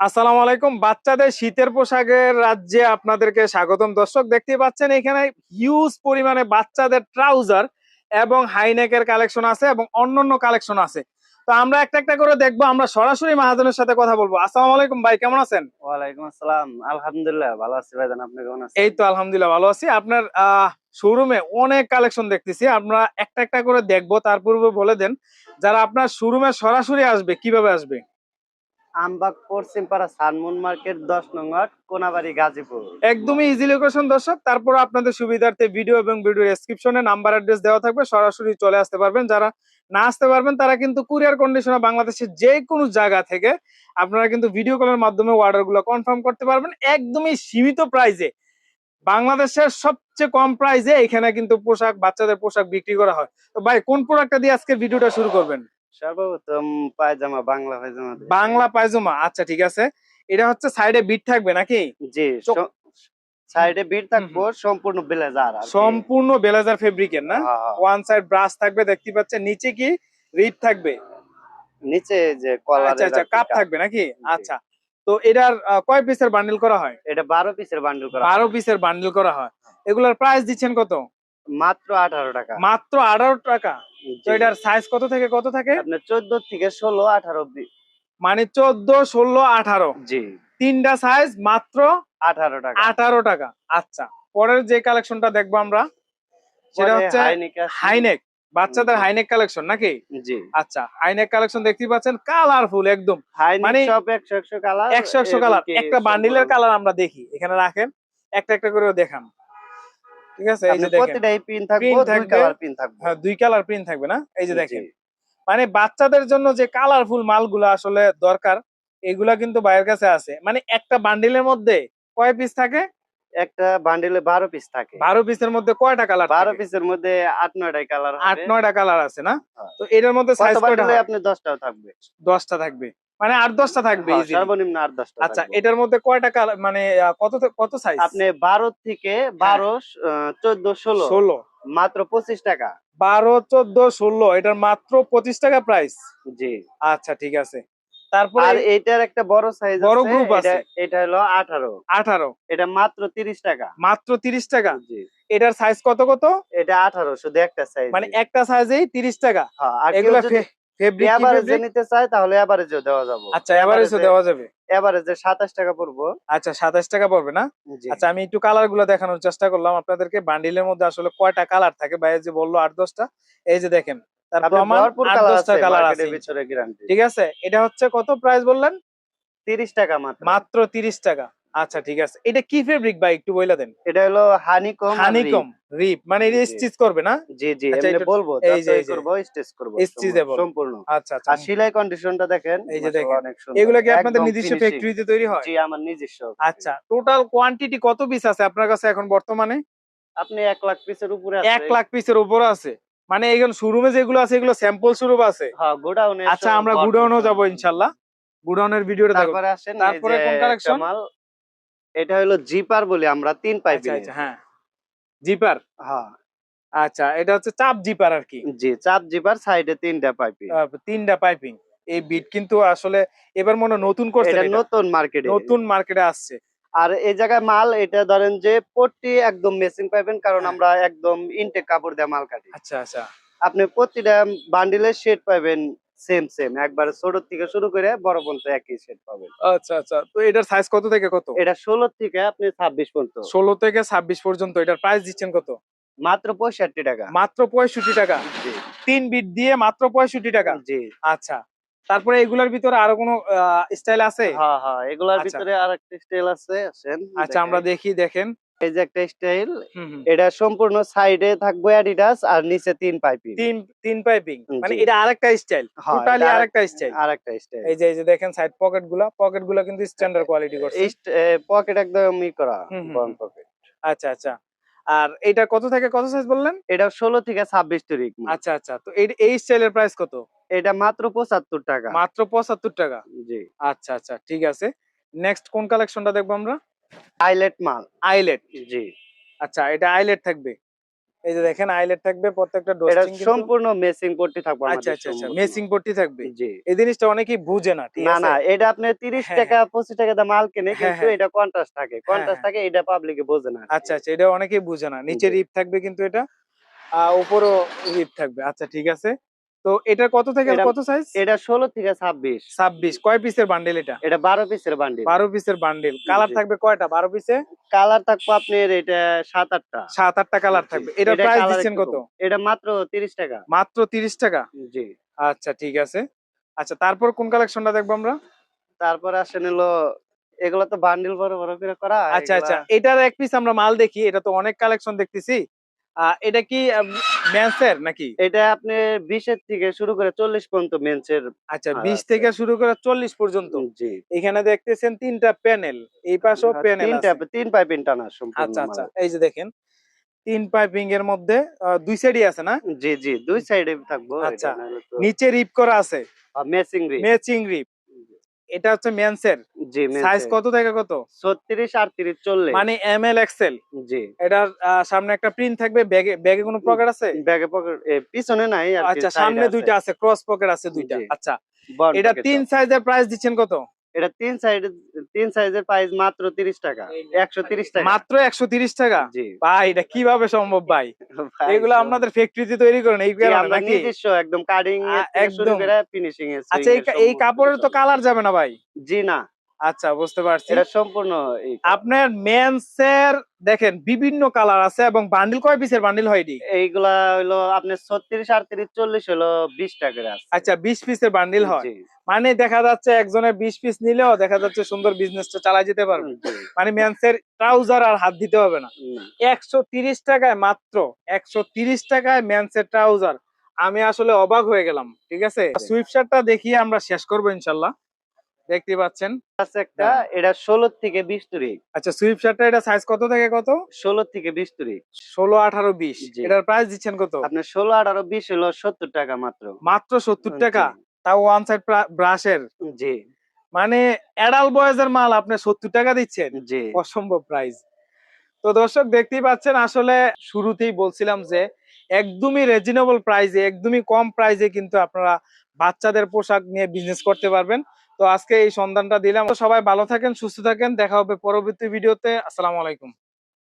আসসালামু আলাইকুম। বাচ্চাদের শীতের পোশাকের রাজ্যে আপনাদেরকে স্বাগতম। দর্শক দেখতে পাচ্ছেন এখানে হিউজ পরিমাণে বাচ্চাদের ট্রাউজার এবং হাইনেকের কালেকশন আছে এবং অন্যান্য কালেকশন আছে। তো আমরা একটা একটা করে দেখব আমরা সরাসরি মাহাজনের সাথে কথা বলব। আসসালামু আলাইকুম ভাই কেমন আছেন? ওয়ালাইকুম আসসালাম। আলহামদুলিল্লাহ ভালো আছি ভাইজান আপনি কেমন আছেন? এই তো আলহামদুলিল্লাহ ভালো আছি। আপনার আহ শোরুমে অনেক কালেকশন দেখতেছি। আমরা একটা একটা করে দেখব তার পূর্বে বলে দেন যারা আপনার শোরুমে সরাসরি আসবে কীভাবে আসবে? আমবাগ পশ্চিমপাড়া সানমুন মার্কেট, দশ নম্বর কোনাবাড়ি, গাজীপুর। একদমই ইজি লোকেশন দর্শক। তারপর আপনাদের সুবিধার্থে ভিডিও এবং ভিডিও ডেসক্রিপশনে নাম্বার অ্যাড্রেস দেওয়া থাকবে। সরাসরি চলে আসতে পারবেন। যারা না আসতে পারবেন, তারা কিন্তু কুরিয়ার কন্ডিশনে বাংলাদেশের যে কোনো জায়গা থেকে আপনারা কিন্তু ভিডিও কলের মাধ্যমে অর্ডারগুলো কনফার্ম করতে পারবেন। একদমই সীমিত প্রাইজে বাংলাদেশের সবচেয়ে কম প্রাইজে এখানে কিন্তু পোশাক, বাচ্চাদের পোশাক বিক্রি করা হয়। তো ভাই, কোন প্রোডাক্টটা দিয়ে আজকের ভিডিওটা শুরু করবেন? সর্বপ্রথম পায়জামা বাংলা পায়জামা। বাংলা পায়জামা আচ্ছা ঠিক আছে। এটা হচ্ছে সাইডে বিট থাকবে নাকি? জি সাইডে বিট থাকব সম্পূর্ণ ব্লেজার। সম্পূর্ণ বেলাজার ফেব্রিকের না? হ্যাঁ, হ্যাঁ। ওয়ান সাইড ব্রাশ থাকবে দেখতে পাচ্ছেন নিচে কি রিপ থাকবে? নিচে যে কলার আচ্ছা আচ্ছা কাপ থাকবে নাকি? আচ্ছা তো এটার কয় পিসের বান্ডেল করা হয়? এটা বারো পিসের বান্ডেল করা বারো পিসের বান্ডেল করা হয়। এগুলার প্রাইস দিচ্ছেন কত? মাত্র আঠারো টাকা। মাত্র আঠারো টাকা? তো এটার সাইজ কত থেকে কত থাকে? আপনার চোদ্দ থেকে ষোলো আঠারো অব্দি। মানে চোদ্দ ষোলো আঠারো। জি। তিনটা সাইজ মাত্র আঠারো টাকা। আঠারো টাকা। আচ্ছা পরের যে কালেকশনটা দেখব আমরা সেটা হচ্ছে হাইনেক বাচ্চাদের হাইনেক কালেকশন নাকি? জি। আচ্ছা হাইনেক কালেকশন দেখতে পাচ্ছেন কালারফুল একদম। মানে সব একশো একশো কালার একশো একশো কালার একটা বান্ডিলের কালার আমরা দেখি। এখানে রাখেন একটা একটা করে দেখান। ঠিক আছে? এই যে দেখেন প্রতিটাই পিন থাকবে দুই কালার পিন থাকবে। হ্যাঁ দুই কালার প্রিন্ট থাকবে না? এই যে দেখেন। মানে বাচ্চাদের জন্য যে কালারফুল মালগুলো আসলে দরকার এগুলা কিন্তু বাইরের কাছে আছে। মানে একটা বান্ডিলের মধ্যে কয় পিস থাকে? একটা বান্ডিলে বারো পিস থাকে। বারো পিসের মধ্যে কয়টা কালার বারো পিসের মধ্যে আট নয়টাই কালার আট নয়টা কালার আছে না? হ্যাঁ। তো এটার মধ্যে সাইজ আপনি দশটাও থাকবে। দশটা থাকবে। মানে আট দশটা থাকবে হ্যাঁ, সর্বনিম্ন আট দশটা আচ্ছা এটার মধ্যে কয়টা কালার মানে কত কত সাইজ আপনি বারো থেকে বারো চোদ্দ ষোলো। ষোলো। মাত্র পঁচিশ টাকা। বারো চোদ্দ ষোলো এটার মাত্র পঁচিশ টাকা প্রাইস জি। আচ্ছা ঠিক আছে। তারপরে আর এইটার একটা বড় সাইজ বড় group আছে। এটা হলো আঠারো। আঠারো। এটা মাত্র তিরিশ টাকা। মাত্র তিরিশ টাকা? জি। এটার সাইজ কত কত? এটা আঠারো শুধু একটা সাইজ মানে একটা সাইজেই তিরিশ টাকা। হ্যাঁ আর এগুলো ফেব্রিক এভারেজে নিতে চায় তাহলে দেওয়া যাবে। আচ্ছা এভারেজও দেওয়া যাবে? এভারেজে টাকা পড়ব। আচ্ছা সাতাশ টাকা পড়বে না? আচ্ছা আমি একটু কালারগুলো দেখানোর চেষ্টা করলাম। আপনাদেরকে বান্ডিলের মধ্যে আসলে কয়টা কালার থাকে? ভাই যে বলল আট দশটা। এই যে দেখেন তার প্রমাণ কালার আছে ঠিক আছে? এটা হচ্ছে কত প্রাইস বললেন? তিরিশ টাকা মাত্র। মাত্র তিরিশ টাকা। আচ্ছা ঠিক আছে। এটা কি ফেব্রিক ভাই? একটু বইলা দেন। এটা হলো হানিকম হানিকম রিপ মানে এটা স্টিচ করবে না? জি জি আচ্ছা, এমনি এটা- বলব এই যে, এই যে। করব স্টেজ সম্পূর্ণ আচ্ছা আচ্ছা। আর সেলাই কন্ডিশনটা দেখেন এই যে দেখেন। এগুলো কি আপনাদের নিজস্ব ফ্যাক্টরিতে তৈরি হয়? জি আমার নিজস্ব আচ্ছা টোটাল কোয়ান্টিটি কত পিস আছে আপনার কাছে এখন বর্তমানে? আপনি এক লাখ পিসের উপরে আছে। এক লাখ পিসের উপরে আছে। মানে এখন শোরুমে যেগুলো আছে এগুলো স্যাম্পল স্বরূপ আছে। হ্যাঁ গোডাউনে আচ্ছা আমরা গুডাউনেও যাব ইনশাল্লাহ গুডাউনের ভিডিওটা দেখো। তারপরে আসেন তারপরে কোন? মাল এটা হলো জিপার বলি আমরা তিন পাইপ আচ্ছা আচ্ছা হ্যাঁ। জিপার? হ্যাঁ। আচ্ছা এটা হচ্ছে চাপ জিপার আর কি? জি চাপ জিপার সাইডে তিনটা পাইপি। তিনটা পাইপিং। এই বিট কিন্তু আসলে এবার মনে নতুন করছে এটা নতুন মার্কেটে। নতুন মার্কেটে আসছে। আর এই জায়গায় মাল এটা ধরেন যে পট্টি একদম মেসিং পাইবেন কারণ হ্যাঁ। আমরা একদম ইনটেক কাপড় দিয়ে মাল কাটি। আচ্ছা আচ্ছা। আপনি প্রতিটা বান্ডিলের শেড পাবেন সেম সেম একবার ছোট থেকে শুরু করে বড় পর্যন্ত একই শেড পাবেন। আচ্ছা আচ্ছা। তো এটার সাইজ কত থেকে কত? এটা ষোলো থেকে আপনি ছাব্বিশ পর্যন্ত। ষোলো থেকে ছাব্বিশ পর্যন্ত। এটার প্রাইস দিচ্ছেন কত? মাত্র পঁয়ষট্টি টাকা। মাত্র পঁয়ষট্টি টাকা? তিন বিট দিয়ে মাত্র পঁয়ষট্টি টাকা? জি। আচ্ছা। তারপরে এগুলার ভিতরে আরও কোনো স্টাইল আছে? হ্যাঁ হ্যাঁ। এগুলার আচ্ছা। ভিতরে আর একটা স্টাইল আছে আচ্ছা আমরা দেখি দেখেন। এই যে একটা স্টাইল। এটা সম্পূর্ণ সাইডে থাকবে অ্যাডিডাস আর নিচে তিন পাইপি তিন তিন পাইপিং মানে এটা আরেকটা স্টাইল হ্যাঁ, টোটালি আরেকটা স্টাইল আর একটা স্টাইল এই যে এই যে দেখেন সাইড পকেটগুলা পকেটগুলা কিন্তু স্ট্যান্ডার্ড কোয়ালিটি করছে। পকেট একদম ই করা বন পকেট আচ্ছা আচ্ছা। আর এটা কত থেকে কত সাইজ বললেন? এটা ষোলো থেকে ছাব্বিশ তারিখ আচ্ছা আচ্ছা। তো এই এই স্টাইলের প্রাইস কত? এটা মাত্র পঁচাত্তর টাকা। মাত্র পঁচাত্তর টাকা? জি। আচ্ছা আচ্ছা। ঠিক আছে। নেক্সট কোন কালেকশনটা দেখব আমরা? আইলেট মাল। আইলেট? জি। আচ্ছা এটা আইলেট থাকবে? এই যে দেখেন আইলেট থাকবে প্রত্যেকটা এটা ডোস্টিং সম্পূর্ণ মেসিং পট্টি থাকবে আচ্ছা আচ্ছা আচ্ছা মেসিং পট্টি থাকবে? জি। এই জিনিসটা অনেকেই বুঝে না ঠিক না আছে? না এটা আপনি তিরিশ হ্যাঁ, টাকা পঁচিশ টাকা দাম মাল কেনে হ্যাঁ, কিন্তু হ্যাঁ। এটা কন্ট্রাস্ট থাকে। কন্ট্রাস্ট হ্যাঁ। থাকে এটা পাবলিকে বোঝে না আচ্ছা আচ্ছা এটা অনেকেই বুঝে না। নিচে। রিপ থাকবে কিন্তু এটা আহ উপরও রিপ থাকবে। আচ্ছা ঠিক আছে। তো এটা কত থেকে কত সাইজ এটা ষোলো থেকে ছাব্বিশ। ছাব্বিশ। কয় পিসের বান্ডেল এটা? এটা বারো পিসের বান্ডিল বারো পিসের বান্ডেল কালার থাকবে কয়টা? বারো পিসে কালার থাকবে আপনার এটা সাত আটটা। সাত আটটা কালার থাকবে। এটা প্রাইস দিচ্ছেন কত? এটা মাত্র তিরিশ টাকা। মাত্র তিরিশ টাকা? জি। আচ্ছা ঠিক আছে। আচ্ছা তারপর কোন কালেকশনটা দেখব আমরা? তারপর আসেন হলো এগুলো তো বান্ডিল বড় বড় করে করা আচ্ছা আচ্ছা। এটার এক পিস আমরা মাল দেখি এটা তো অনেক কালেকশন দেখতেছি। এটা কি ম্যান্সের নাকি? এটা আপনি বিশের থেকে শুরু করে চল্লিশ পর্যন্ত মেন্সের আচ্ছা বিশ থেকে শুরু করে চল্লিশ পর্যন্ত। জি। এখানে দেখতেছেন তিনটা প্যানেল এই পাশেও প্যানেল তিনটা তিন পাইপিং টানা আচ্ছা আচ্ছা এই যে দেখেন তিন পাইপিং এর মধ্যে দুই সাইডই আছে না? জি জি দুই সাইডে থাকব আচ্ছা। নিচে রিপ করা আছে। মেসিং রি ম্যাচিং রিপ এটা হচ্ছে মেন্সের জি সাইজ কত থেকে কত? ছত্রিশ আটত্রিশ চল্লিশ। মানে এম এল এক্সেল জি। এটার সামনে একটা প্রিন্ট থাকবে ব্যাগে ব্যাগে কোনো পকেট আছে? ব্যাগে পকেট পিছনে নাই আর আচ্ছা সামনে দুইটা আছে ক্রস পকেট আছে দুইটা। আচ্ছা। এটা তিন সাইজের প্রাইস দিচ্ছেন কত? এটা তিন সাইড তিন সাইজের প্রাইস মাত্র তিরিশ টাকা। একশো তিরিশ টাকা। মাত্র একশো তিরিশ টাকা? ভাই এটা কীভাবে সম্ভব ভাই? এগুলো আপনাদের ফ্যাক্টরিতে তৈরি করেন এই নিজস্ব একদম কাটিং একদম। ফিনিশিং এর আচ্ছা এই কাপড়ের তো কালার যাবে না ভাই? জি না। আচ্ছা বুঝতে পারছি। এটা সম্পূর্ণ আপনার মেন্সের দেখেন বিভিন্ন কালার আছে এবং বান্ডিল কয় পিসের বান্ডিল হয় এইগুলা হলো আপনার ছত্রিশ আটত্রিশ চল্লিশ হলো বিশ টাকা আছে। আচ্ছা বিশ পিসের বান্ডিল হয়। মানে দেখা যাচ্ছে একজনের বিশ পিস নিলেও দেখা যাচ্ছে সুন্দর বিজনেসটা চালাই যেতে পারবে। মানে মেন্সের ট্রাউজার আর হাত দিতে হবে না। একশো তিরিশ টাকায় মাত্র একশো তিরিশ টাকায় মেন্সের ট্রাউজার আমি আসলে অবাক হয়ে গেলাম ঠিক আছে? সুইফট শার্টটা দেখিয়ে আমরা শেষ করব ইনশাল্লাহ। দেখতে পাচ্ছেন। একটা হ্যাঁ। এটা ষোলো থেকে বিশ তুরি। আচ্ছা সুইফট শার্টটা এটা সাইজ কত থেকে কত? ষোলো থেকে বিশ তুরি। ষোলো আঠারো বিশ। এটার প্রাইস দিচ্ছেন কত? আপনার ষোলো আঠারো বিশ হলো সত্তর টাকা মাত্র। মাত্র সত্তর টাকা? তাও ওয়ান সাইড ব্রাশের জি। মানে অ্যাডাল বয়েজের মাল আপনি সত্তর টাকা দিচ্ছেন? জি। অসম্ভব প্রাইস তো দর্শক দেখতেই পাচ্ছেন আসলে শুরুতেই বলছিলাম যে একদমই রিজনেবল প্রাইসে একদমই কম প্রাইসে কিন্তু আপনারা বাচ্চাদের পোশাক নিয়ে বিজনেস করতে পারবেন। তো আজকে এই সন্ধানটা দিলাম। সবাই ভালো থাকেন, সুস্থ থাকেন। দেখা হবে পরবর্তী ভিডিওতে। আসসালামু আলাইকুম।